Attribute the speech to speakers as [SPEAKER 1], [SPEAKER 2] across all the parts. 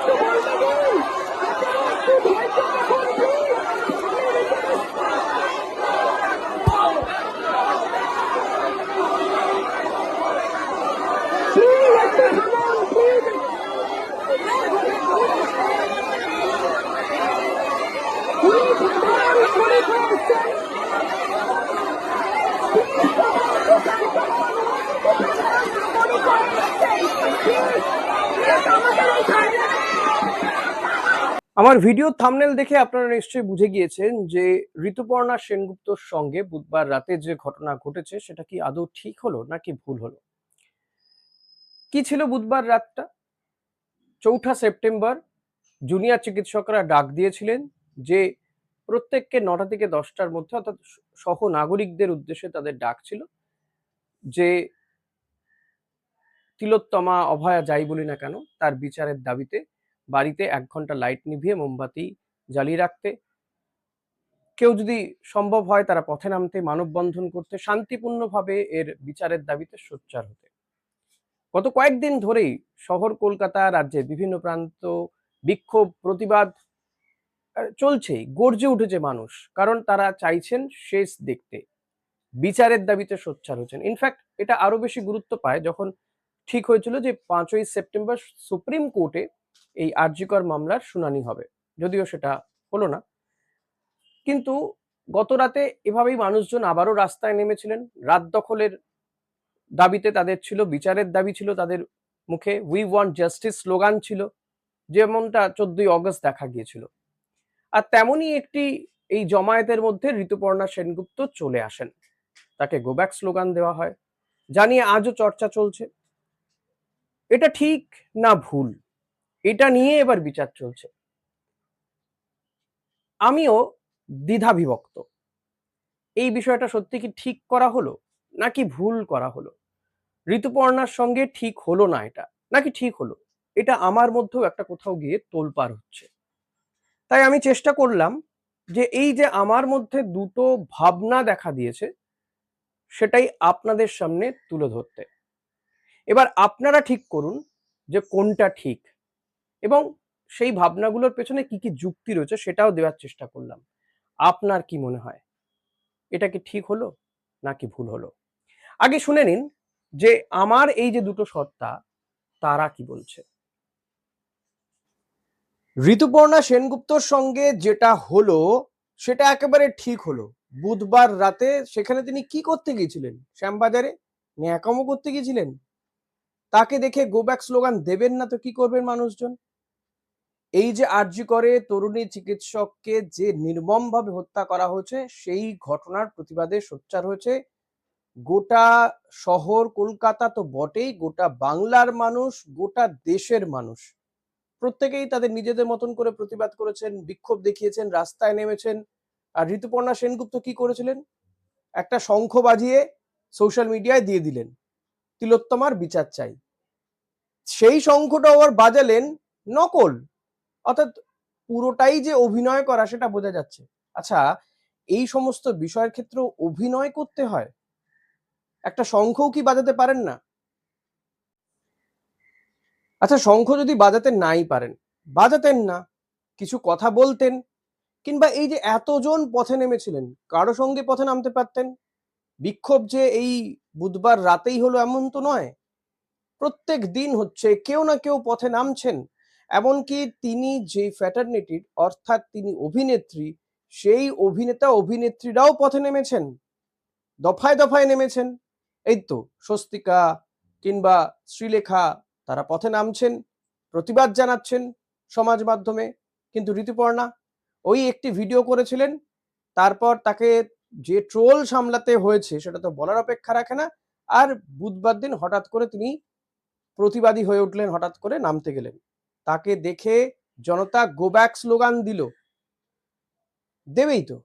[SPEAKER 1] Let's go, boys! Let's go! আমার video thumbnail দেখে আপনারা নিশ্চয়ই বুঝে গিয়েছেন যে ঋতুপর্ণা সেনগুপ্তর সঙ্গে বুধবার রাতে যে ঘটনা ঘটেছে, সেটা কি আদৌ ঠিক হলো নাকি ভুল হলো? কি ছিল বুধবার রাতটা? চৌঠা সেপ্টেম্বর, জুনিয়র চিকিৎসকরা ডাক দিয়েছিলেন যে প্রত্যেককে নটা থেকে দশটার মধ্যে, অর্থাৎ সহ নাগরিকদের উদ্দেশ্যে তাদের ডাক ছিল যে তিলোত্তমা অভয়া যাই বলি না কেন, তার বিচারের দাবিতে বাড়িতে এক ঘণ্টা লাইট নিভিয়ে মোমবাতি জ্বালিয়ে রাখতে। কেউ যদি সম্ভব হয় তারা পথে নামতে, মানববন্ধন করতে, শান্তিপূর্ণভাবে এর বিচারের দাবিতে সোচ্চার হতে। গত কয়েকদিন ধরেই শহর, কলকাতা রাজ্যের বিভিন্ন প্রান্ত বিক্ষোভ, প্রতিবাদ চলছেই, গর্জে উঠেছে মানুষ, কারণ তারা চাইছেন শেষ দেখতে। বিচারের দাবিতে সোচ্চার হচ্ছেন ইনফ্যাক্ট এটা আরও বেশি গুরুত্ব পায় যখন ঠিক হয়েছিল যে পাঁচই সেপ্টেম্বর সুপ্রিম কোর্টে এই আরজিকর মামলার শুনানি হবে। যদিও সেটা হলো না। কিন্তু গত রাতে এভাবেই মানুষজন আবারও রাস্তায় নেমেছিলেন। রাত দখলের দাবিতে তাদের ছিল, বিচারের দাবি ছিল, তাদের মুখে উই ওয়ান্ট জাস্টিস স্লোগান ছিল, যেমনটা চোদ্দই অগস্ট দেখা গিয়েছিল। আর তেমনই একটি এই জমায়েতের মধ্যে ঋতুপর্ণা সেনগুপ্ত চলে আসেন। তাকে গোব্যাক স্লোগান দেওয়া হয়। জানিয়ে আজও চর্চা চলছে। এটা ঠিক না ভুল? এটা নিয়ে এবার বিচার চলছে। আমিও দ্বিধা বিভক্ত এই বিষয়টা সত্যি কি ঠিক করা হলো, নাকি ভুল করা হলো? ঋতুপর্ণার সঙ্গে ঠিক হলো না এটা, নাকি ঠিক হলো? এটা আমার মধ্যেও একটা কোথাও গিয়ে তোলপার হচ্ছে। তাই আমি চেষ্টা করলাম যে এই যে আমার মধ্যে দুটো ভাবনা দেখা দিয়েছে, সেটাই আপনাদের সামনে তুলে ধরতে। এবার আপনারা ঠিক করুন যে কোনটা ঠিক। এবং সেই ভাবনাগুলোর পেছনে কি কি যুক্তি রয়েছে সেটাও দেওয়ার চেষ্টা করলাম। আপনার কি মনে হয়? এটা কি ঠিক হলো নাকি ভুল হলো? আগে শুনে নিন যে আমার এই যে দুটো সত্তা, তারা কি বলছে? ঋতুপর্ণা সেনগুপ্তর সঙ্গে যেটা হলো, সেটা একেবারে ঠিক হলো। বুধবার রাতে সেখানে তিনি কি করতে গিয়েছিলেন? শ্যামবাজারে? ন্যাকামো করতে গিয়েছিলেন? তাকে দেখে গো ব্যাক স্লোগান দেবেন না তো কি করবেন মানুষজন? এই যে আর্জি করে তরুণী চিকিৎসককে যে নির্মমভাবে হত্যা করা হয়েছে, সেই ঘটনার প্রতিবাদে সোচ্চার হয়েছে গোটা শহর, কলকাতা তো বটেই, গোটা বাংলার মানুষ, গোটা দেশের মানুষ। প্রত্যেকেই তাদের নিজেদের মতন করে প্রতিবাদ করেছেন, বিক্ষোভ দেখিয়েছেন, রাস্তায় নেমেছেন। আর ঋতুপর্ণা সেনগুপ্ত কি করেছিলেন? একটা শঙ্খ বাজিয়ে সোশ্যাল মিডিয়ায় দিয়ে দিলেন, তিলোত্তমার বিচার চাই। সেই শঙ্খটা আবার বাজালেন নকল। অর্থাৎ পুরোটাই যে অভিনয় করা সেটা বোঝা যাচ্ছে। আচ্ছা এই সমস্ত বিষয়ের ক্ষেত্রে অভিনয় করতে হয়? একটা শঙ্খও কি বাজাতে পারেন না? আচ্ছা শঙ্খ যদি বাজাতে নাই পারেন, বাজাতেন না, কিছু কথা বলতেন, কিংবা এই যে এতজন পথে নেমেছিলেন, কারও সঙ্গে পথে নামতে পারতেন? বিক্ষোভ যে এই বুধবার রাতেই হলো এমন তো নয়। প্রত্যেক দিন হচ্ছে, কেউ না কেউ পথে নামছেন। এমনকি তিনি যে ফ্যাটার্নিটির অর্থাৎ তিনি অভিনেত্রী, সেই অভিনেতা, অভিনেত্রীরাও পথে নেমেছেন। দফায় দফায় নেমেছেন। এই তো স্বস্তিকা কিংবা শ্রীলেখা, তারা পথে নামছেন, প্রতিবাদ জানাচ্ছেন সমাজ মাধ্যমে, কিন্তু ঋতুপর্ণা ওই একটি ভিডিও করেছিলেন, তারপর তাকে যে ট্রোল সামলাতে হয়েছে, সেটা তো বলার অপেক্ষা রাখে না, আর বুধবার দিন হঠাৎ করে তিনি প্রতিবাদী হয়ে উঠলেন, হঠাৎ করে নামতে গেলেন। তাকে দেখে জনতা গো ব্যাক স্লোগান দিল। দেবেই তো,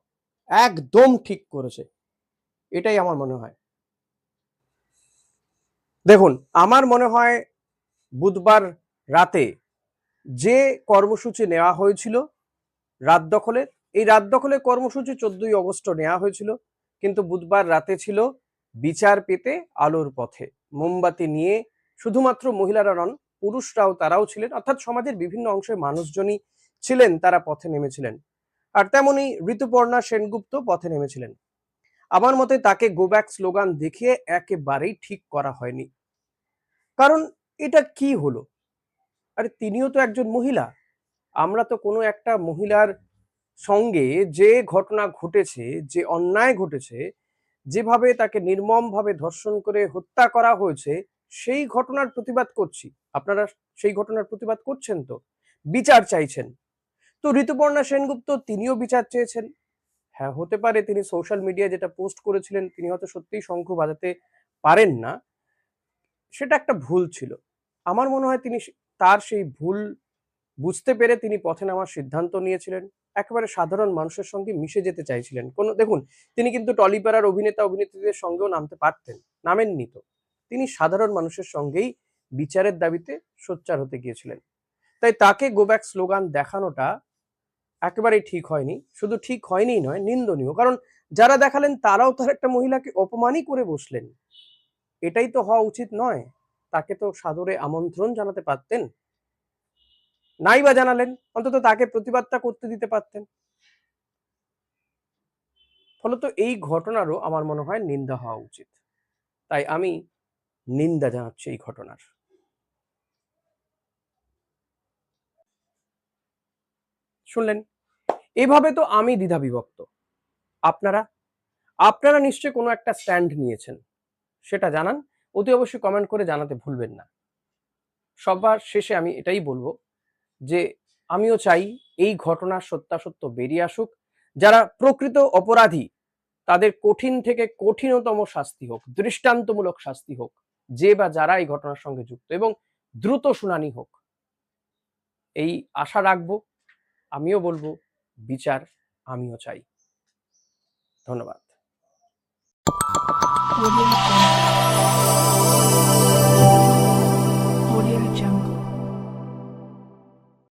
[SPEAKER 1] একদম ঠিক করেছে। এটাই আমার মনে হয়। দেখুন, আমার মনে হয় বুধবার রাতে যে কর্মসূচি নেওয়া হয়েছিল রাত দখলের এই রাত দখলের কর্মসূচি চোদ্দই অগস্ট নেওয়া হয়েছিল, কিন্তু বুধবার রাতে ছিল বিচার পেতে আলোর পথে। মোমবাতি নিয়ে শুধুমাত্র মহিলারা নন পুরুষরাও তারাও ছিলেন, অর্থাৎ সমাজের বিভিন্ন অংশের মানুষজনই ছিলেন, তারা পথে নেমেছিলেন। আর তেমনি ঋতুপর্ণা সেনগুপ্ত পথে নেমেছিলেন। আমার মতে তাকে গো ব্যাক স্লোগান দেখিয়ে একেবারেই ঠিক করা হয়নি। কারণ এটা কি হলো? আরে তিনিও তো একজন মহিলা। আমরা তো কোনো একটা মহিলার সঙ্গে যে ঘটনা ঘটেছে, যে অন্যায় ঘটেছে, যেভাবে তাকে নির্মমভাবে ধর্ষণ করে হত্যা করা হয়েছে, সেই ঘটনার প্রতিবাদ করছি। আপনারা সেই ঘটনার প্রতিবাদ করছেন তো? বিচার চাইছেন। তো ঋতুপর্ণা সেনগুপ্ত তিনিও বিচার চেয়েছেন। হ্যাঁ হতে পারে তিনি সোশ্যাল মিডিয়া যেটা পোস্ট করেছিলেন, তিনি হয়তো সত্যিই শঙ্খ বাজাতে পারেন না। সেটা একটা ভুল ছিল। আমার মনে হয় তিনি তার সেই ভুল বুঝতে পেরে তিনি পথে নামার সিদ্ধান্ত নিয়েছিলেন। একেবারে সাধারণ মানুষের সঙ্গে মিশে যেতে চাইছিলেন। কোনো, দেখুন, তিনি কিন্তু টলিপাড়ার অভিনেতা অভিনেত্রীদের সঙ্গেও নামতে পারতেন, নামেননি তো। তিনি সাধারণ মানুষের সঙ্গেই বিচারের দাবিতে সোচ্চার হতে গিয়েছিলেন। তাই তাকে গো ব্যাক স্লোগান দেখানোটা একেবারেই ঠিক হয়নি। শুধু ঠিক হয়নি নয়, নিন্দনীয়। কারণ যারা দেখালেন তারাও তার একটা মহিলাকে অপমানই করে বসলেন। এটাই তো হওয়া উচিত নয়। তাকে তো সাদরে আমন্ত্রণ জানাতে পারতেন। নাই বা জানালেন, অন্তত তাকে প্রতিবাদটা করতে দিতে পারতেন। ফলত এই ঘটনারও আমার মনে হয় নিন্দা হওয়া উচিত। তাই আমি নিন্দা জানাচ্ছি এই ঘটনার। শুনলেন? এভাবে তো আমি দ্বিধা বিভক্ত আপনারা? আপনারা নিশ্চয় কোনো একটা স্ট্যান্ড নিয়েছেন। সেটা জানান। অতি অবশ্যই কমেন্ট করে জানাতে ভুলবেন না। সবার শেষে আমি এটাই বলব যে, আমিও চাই এই ঘটনার সত্যাসত্য বেরিয়ে আসুক। যারা প্রকৃত অপরাধী, তাদের কঠিন থেকে কঠিনতম শাস্তি হোক, দৃষ্টান্তমূলক শাস্তি হোক, যে বা যারা এই ঘটনার সঙ্গে যুক্ত এবং দ্রুত শুনানি হোক। এই আশা রাখব আমিও বলব বিচার আমিও চাই ধন্যবাদ.